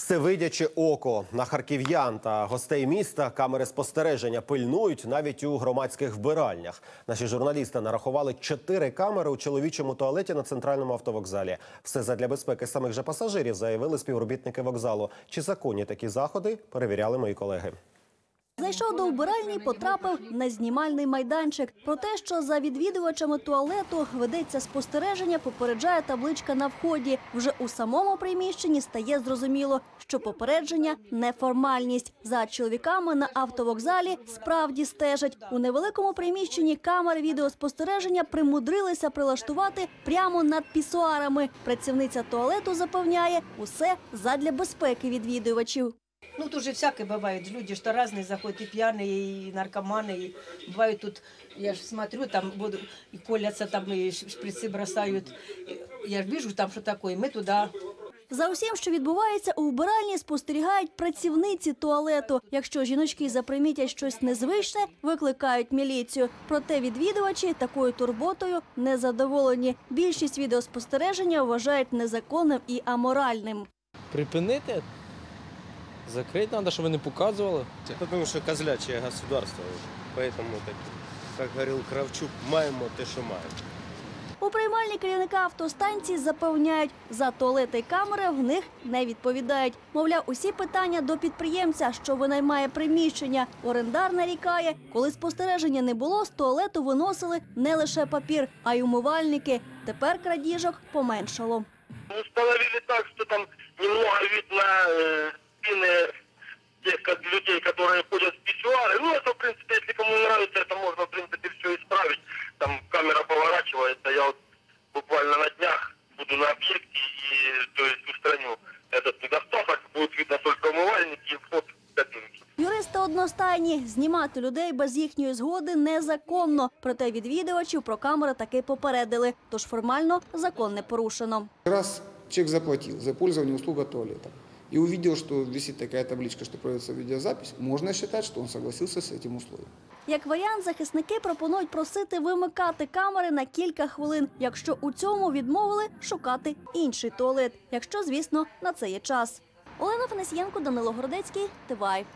Всевидяче око на харків'ян та гостей міста камери спостереження пильнують навіть у громадських вбиральнях. Наші журналісти нарахували чотири камери у чоловічому туалеті на центральному автовокзалі. Все задля безпеки самих же пасажирів заявили співробітники вокзалу. Чи законні такі заходи перевіряли мої колеги. Зайшов до вбиральні, потрапив на знімальний майданчик. Про те, що за відвідувачами туалету ведеться спостереження, попереджає табличка на вході. Вже у самому приміщенні стає зрозуміло, що попередження не формальність. За чоловіками на автовокзалі справді стежать. У невеликому приміщенні камери відеоспостереження примудрилися прилаштувати прямо над пісуарами. Працівниця туалету запевняє, усе задля безпеки відвідувачів. Ну, тут же всякое бывает. Люди что разные заходят, и пьяные, и наркоманы. И бывают тут, я же смотрю, там буду, и колятся, там и ш- шприцы бросают. И Я же вижу там, что такое. Мы туда За усім, що відбувається у вбиральні, спостерігають працівниці туалету. Якщо жіночки запримітять щось незвичне, викликають міліцію. Проте відвідувачі такою турботою не задоволені. Більшість відеоспостереження вважають незаконним і аморальним. Припинити? Закрити треба, щоб ви не показували. Потому что козлячее государство уже. Поэтому, так, как говорил Кравчук, маємо те, що маємо. У приймальні керівника автостанції запевняють, за туалети й камери в них не відповідають. Мовляв, усі питання до підприємця, що винаймає приміщення. Орендар нарікає, коли спостереження не було, з туалету виносили не лише папір, а й умивальники. Тепер крадіжок поменшало. установили так, что там немного видно людей, которые ходят в писсуары. Ну, это, в принципе, если кому нравится, это можно, в принципе, все исправить. Там камера поворачивается, я вот буквально на днях буду на объекте и, то есть, устраню этот недостаток. Будет видно только умывальники и вход в кабинки. Юристи одностайні знімати людей без їхньої згоди незаконно. Проте відвідувачів про камери таки попередили. Тож формально закон не порушено. Раз человек заплатил за пользование услуга туалета и увидел, что висит такая табличка, что проводится видеозапись, можно считать, что он согласился с этим условием. Як варіант, захисники пропонують просити вимикати камери на кілька хвилин. Якщо у цьому відмовили, шукати інший туалет. Якщо, звісно, на це є час. Олена Фанасієнко, Данило Городецький, Тивай.